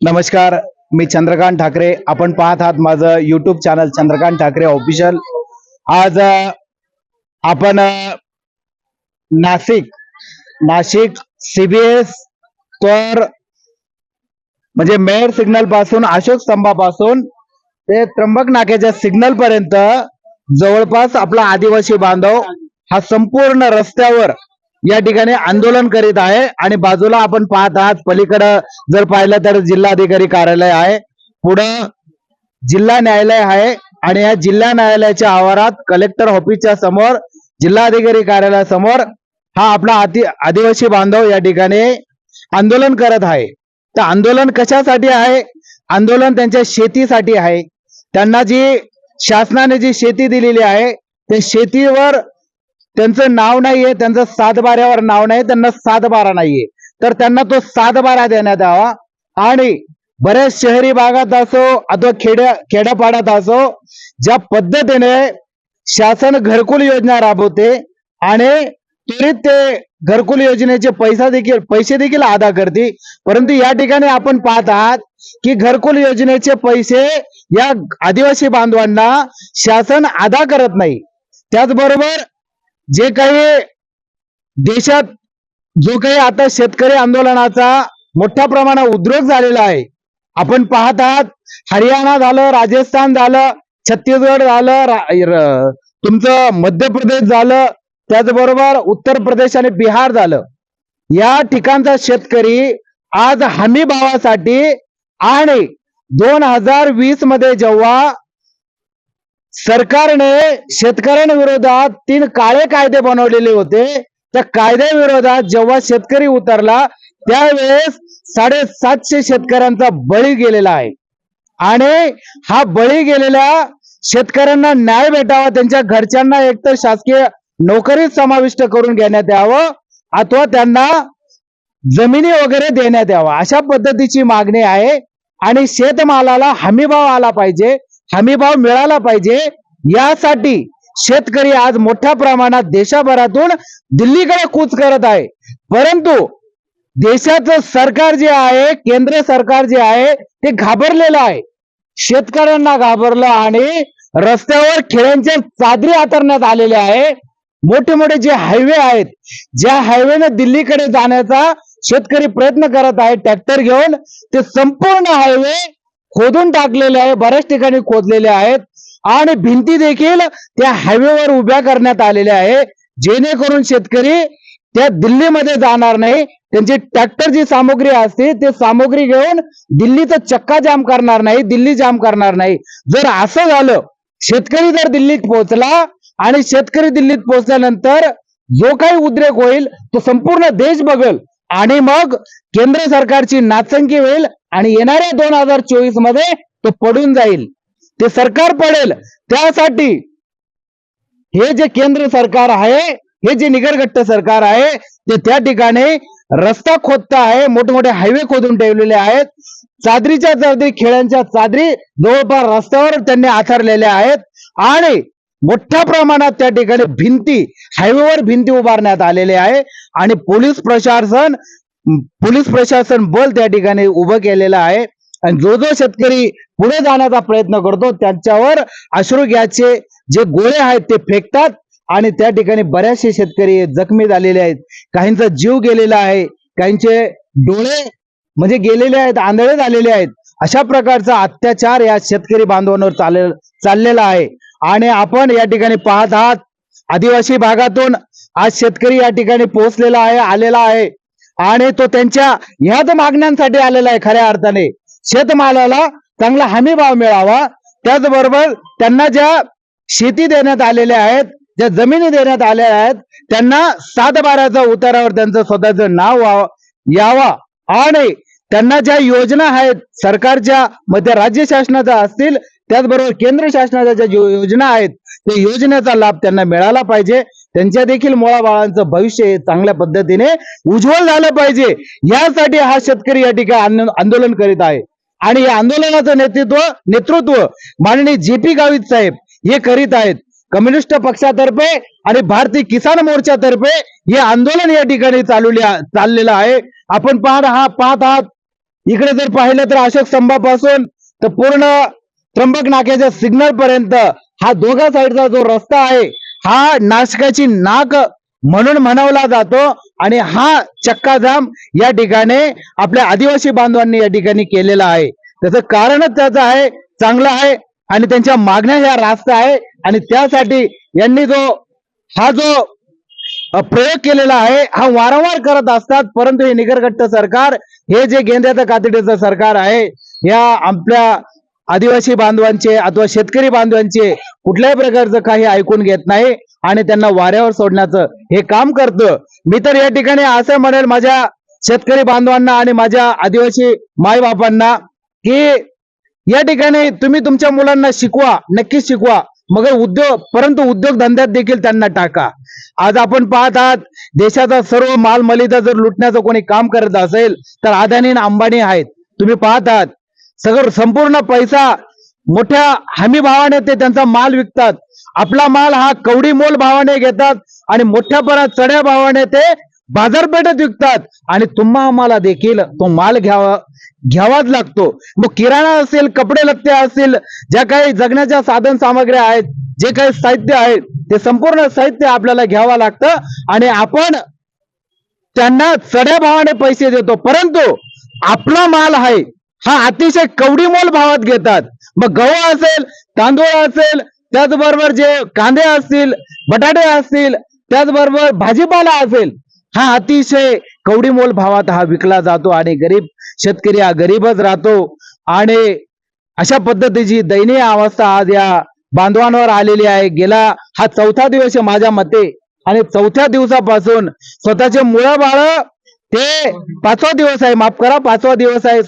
नमस्कार मी चंद्रकांत ठाकरे. आपण पाहत आहात माझं YouTube channel Chandrakant Thackeray official आज आपण नाशिक नाशिक सीबीएस तर म्हणजे मेयर सिग्नलपासून अशोक स्तंभापासून ते त्र्यंबक नाक्याच्या सिग्नल पर्यंत जवळपास आपला आदिवासी बांधव हा संपूर्ण रस्त्यावर या ठिकाणी आंदोलन करीत आहे आणि बाजूला आपण पाहत आहात पलीकडं जर पाहिलं तर जिल्हाधिकारी कार्यालय आहे. पुढं जिल्हा न्यायालय आहे आणि या जिल्हा न्यायालयाच्या आवारात कलेक्टर ऑफिसच्या समोर जिल्हाधिकारी कार्यालयासमोर हा आपला आदि आदिवासी बांधव या ठिकाणी आंदोलन करत आहे. तर आंदोलन कशासाठी आहे? आंदोलन त्यांच्या शेतीसाठी आहे. त्यांना जी शासनाने जी शेती दिलेली आहे त्या शेतीवर त्यांचं नाव नाहीये त्यांचं सातबाऱ्यावर नाव नाही त्यांना सातबारा नाहीये. तर त्यांना तो सातबारा देण्यात यावा. आणि बऱ्याच शहरी भागात असो अथवा खेड्या खेड्यापाड्यात असो ज्या पद्धतीने शासन घरकुल योजना राबवते आणि त्वरित ते घरकुल योजनेचे पैसा देखील पैसे देखील अदा करते. परंतु या ठिकाणी आपण पाहत आहात की घरकुल योजनेचे पैसे या आदिवासी बांधवांना शासन अदा करत नाही. त्याचबरोबर जे काही देशात जो काही आता शेतकरी आंदोलनाचा मोठ्या प्रमाणात उद्रेक झालेला आहे. आपण पाहत आहात हरियाणा झालं राजस्थान झालं छत्तीसगड झालं तुमचं मध्य प्रदेश झालं त्याचबरोबर उत्तर प्रदेश आणि बिहार झालं. या ठिकाणचा शेतकरी आज हमी भावासाठी आणि दोन हजार वीसमध्ये जेव्हा सरकारने शेतकऱ्यांविरोधात तीन काळे कायदे बनवलेले होते. त्या कायद्याविरोधात जेव्हा शेतकरी उतरला त्यावेळेस साडेसातशे शेतकऱ्यांचा बळी गेलेला आहे. आणि हा बळी गेलेल्या शेतकऱ्यांना न्याय भेटावा त्यांच्या घरच्यांना एकतर शासकीय नोकरीत समाविष्ट करून घेण्यात यावं अथवा त्यांना जमिनी वगैरे देण्यात यावा. अशा पद्धतीची मागणी आहे. आणि शेतमालाला हमीभाव आला पाहिजे. हमीभाव मिळाला पाहिजे. यासाठी शेतकरी आज मोठ्या प्रमाणात देशाभरातून दिल्लीकडे कूच करत आहे. परंतु देशाचं सरकार जे आहे केंद्र सरकार जे आहे ते घाबरलेलं आहे. शेतकऱ्यांना घाबरलं आणि रस्त्यावर खेड्यांच्या चादरी आतरण्यात आलेले आहे. मोठे मोठे जे हायवे आहेत ज्या हायवेने दिल्लीकडे जाण्याचा शेतकरी प्रयत्न करत आहे ट्रॅक्टर घेऊन ते संपूर्ण हायवे खोदून टाकलेले आहे बऱ्याच ठिकाणी खोदलेले आहेत. आणि भिंती देखील त्या हायवेवर उभ्या करण्यात आलेल्या आहे. जेणेकरून शेतकरी त्या दिल्लीमध्ये जाणार नाही. त्यांची ट्रॅक्टर जी सामग्री असते ते सामग्री घेऊन दिल्लीचं चक्का जाम करणार नाही दिल्ली जाम करणार नाही. जर असं झालं शेतकरी जर दिल्लीत पोहोचला आणि शेतकरी दिल्लीत पोहोचल्यानंतर जो काही उद्रेक होईल तो संपूर्ण देश बघल. आणि मग केंद्र सरकारची नाचंकी होईल आणि येणाऱ्या दोन हजार चोवीसमध्ये तो पडून जाईल. ते सरकार पडेल. त्यासाठी हे जे केंद्र सरकार आहे हे जे निगरगट्ट सरकार आहे ते त्या ठिकाणी रस्ता खोदता आहे मोठे मोठे हायवे खोदून ठेवलेले आहेत. चादरीच्या चादरी खेळ्यांच्या चादरी जवळपास रस्त्यावर त्यांनी आथरलेल्या आहेत. आणि मोठ्या प्रमाणात त्या ठिकाणी भिंती हायवेवर भिंती उभारण्यात आलेले आहे. आणि पोलीस प्रशासन पोलीस प्रशासन बल त्या ठिकाणी उभं केलेलं आहे. आणि जो जो शेतकरी पुढे जाण्याचा प्रयत्न करतो त्यांच्यावर अश्रू गॅसचे जे गोळे आहेत ते फेकतात. आणि त्या ठिकाणी बऱ्याचशे शेतकरी जखमी झालेले आहेत. काहींचा जीव गेलेला आहे काहींचे डोळे म्हणजे गेलेले आहेत आंधळे झालेले आहेत. अशा प्रकारचा अत्याचार या शेतकरी बांधवांवर चालले चाललेला आहे. आणि आपण या ठिकाणी पाहत आहात आदिवासी भागातून आज शेतकरी या ठिकाणी पोहोचलेला आहे आलेला आहे. आणि तो त्यांच्या ह्याच मागण्यांसाठी आलेला आहे खऱ्या अर्थाने. शेतमालाला चांगला हमी भाव मिळावा. त्याचबरोबर त्यांना ज्या शेती देण्यात आलेल्या आहेत ज्या जमिनी देण्यात आलेल्या आहेत त्यांना सातबाराच्या उतारावर त्यांचं स्वतःचं नाव व्हावं- यावा. आणि त्यांना ज्या योजना आहेत सरकारच्या मध्ये राज्य शासनाच्या असतील त्याचबरोबर केंद्र शासनाच्या ज्या योजना आहेत त्या योजनेचा लाभ त्यांना मिळाला पाहिजे. त्यांच्या देखील मुळाबाळांचं भविष्य हे चांगल्या पद्धतीने उज्ज्वल झालं पाहिजे. यासाठी हा शेतकरी या ठिकाणी आंदोलन करीत आहे. आणि या आंदोलनाचं नेतृत्व नेतृत्व माननीय जे पी गावित साहेब हे करीत आहेत. कम्युनिस्ट पक्षातर्फे आणि भारतीय किसान मोर्चातर्फे हे आंदोलन या ठिकाणी चालवले चाललेलं आहे. आपण पाहत हा पाहत आहात. इकडे जर पाहिलं तर अशोक स्तंभापासून तर पूर्ण त्र्यंबक नाक्याच्या सिग्नल पर्यंत हा दोघा साईडचा जो रस्ता आहे हा नाशकाची नाक म्हणून म्हणवला जातो आणि हा चक्काजाम या ठिकाणी आपल्या आदिवासी बांधवांनी या ठिकाणी केलेला आहे. त्याचं कारणच त्याचं आहे चांगलं आहे आणि त्यांच्या मागण्या ह्या रास्त आहे आणि त्यासाठी यांनी जो हा जो प्रयोग केलेला आहे हा वारंवार करत असतात परंतु हे निगरगट्ट सरकार हे जे गेंद्याचं कातडीचं सरकार आहे या आपल्या आदिवासी बांधवांचे अथवा शेतकरी बांधवांचे कुठल्याही प्रकारचं काही ऐकून घेत नाही आणि त्यांना वाऱ्यावर सोडण्याचं हे काम करतं. मी तर या ठिकाणी असं म्हणेल माझ्या शेतकरी बांधवांना आणि माझ्या आदिवासी मायबापांना की या ठिकाणी तुम्ही तुमच्या मुलांना शिकवा नक्कीच शिकवा. मग उद्योग परंतु उद्योग धंद्यात देखील त्यांना टाका. आज आपण पाहत आहात देशाचा सर्व मालमलिदा जर लुटण्याचं कोणी काम करत असेल तर अदानी आणि अंबानी आहेत. तुम्ही पाहत आहात सगळं संपूर्ण पैसा मोठ्या हमी भावाने ते त्यांचा माल विकतात. आपला माल हा कवडी मोल भावाने घेतात आणि मोठ्या परत चढ्या भावाने ते बाजारपेठेत विकतात. आणि तुम्हा आम्हाला देखील तो माल घ्यावा घ्यावाच लागतो. मग किराणा असेल कपडे लत्ते असतील ज्या काही जगण्याच्या साधन सामग्र्या आहेत जे काही साहित्य आहे ते संपूर्ण साहित्य आपल्याला घ्यावं लागतं आणि आपण त्यांना चढ्या भावाने पैसे देतो. परंतु आपला माल आहे हा अतिशय कवडीमोल भावात घेतात. मग गहू असेल तांदूळ असेल त्याचबरोबर जे कांदे असतील बटाटे असतील त्याचबरोबर भाजीपाला असेल हा अतिशय कवडीमोल भावात हा विकला जातो आणि गरीब शेतकरी हा गरीबच राहतो. आणि अशा पद्धतीची दयनीय अवस्था आज या बांधवांवर आलेली आहे. गेला हा चौथा दिवस आहे माझ्या मते. आणि चौथ्या दिवसापासून स्वतःचे मुळं बाळ ते पाचवा दिवस आहे. माफ करा पाचवा दिवस आहे.